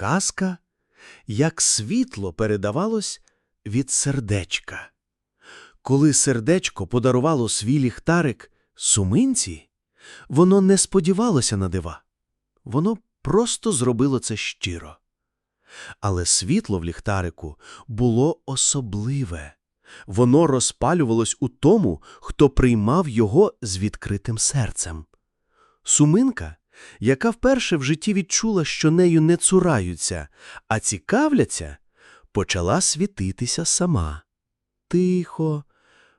казка, як світло передавалось від сердечка. Коли сердечко подарувало свій ліхтарик суминці, воно не сподівалося на дива. Воно просто зробило це щиро. Але світло в ліхтарику було особливе. Воно розпалювалось у тому, хто приймав його з відкритим серцем. Суминка, яка вперше в житті відчула, що нею не цураються, а цікавляться, почала світитися сама. Тихо,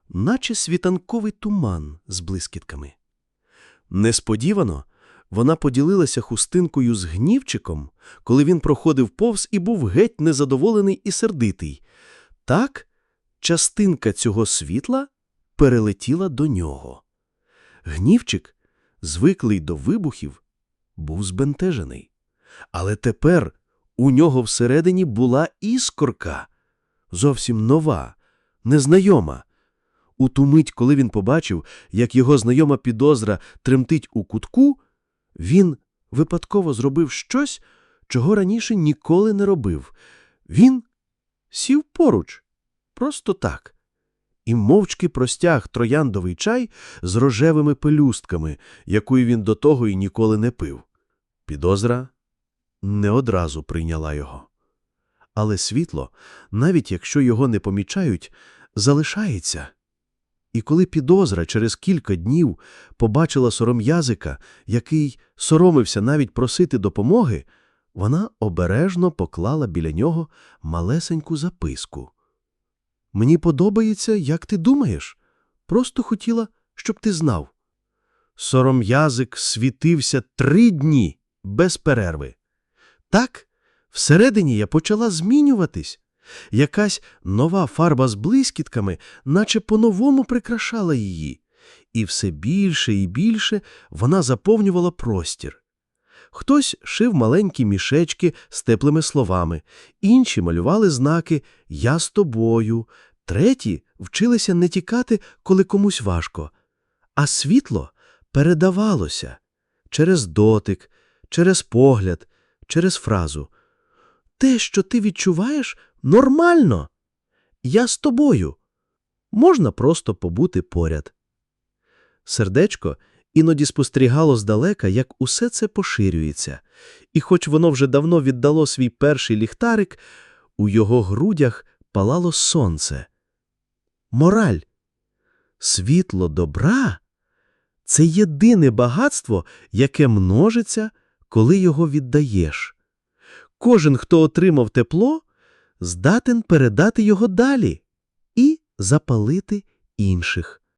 наче світанковий туман з блискітками. Несподівано вона поділилася хустинкою з гнівчиком, коли він проходив повз і був геть незадоволений і сердитий. Так, частинка цього світла перелетіла до нього. Гнівчик, звиклий до вибухів, був збентежений. Але тепер у нього всередині була іскорка, зовсім нова, незнайома. У ту мить, коли він побачив, як його знайома підозра тремтить у кутку, він випадково зробив щось, чого раніше ніколи не робив. Він сів поруч, просто так, і мовчки простяг трояндовий чай з рожевими пелюстками, якої він до того і ніколи не пив. Підозра не одразу прийняла його. Але світло, навіть якщо його не помічають, залишається. І коли підозра через кілька днів побачила сором'язика, який соромився навіть просити допомоги, вона обережно поклала біля нього малесеньку записку. Мені подобається, як ти думаєш. Просто хотіла, щоб ти знав. Сором'язик світився три дні без перерви. Так, всередині я почала змінюватись. Якась нова фарба з блискітками, наче по-новому прикрашала її, і все більше і більше вона заповнювала простір. Хтось шив маленькі мішечки з теплими словами, інші малювали знаки Я з тобою, треті вчилися не тікати, коли комусь важко. А світло передавалося через дотик, через погляд, через фразу. Те, що ти відчуваєш, нормально. Я з тобою. Можна просто побути поряд. Сердечко іноді спостерігало здалека, як усе це поширюється, і хоч воно вже давно віддало свій перший ліхтарик, у його грудях палало сонце. Мораль. Світло добра це єдине багатство, яке множиться, коли його віддаєш. Кожен, хто отримав тепло, здатен передати його далі і запалити інших.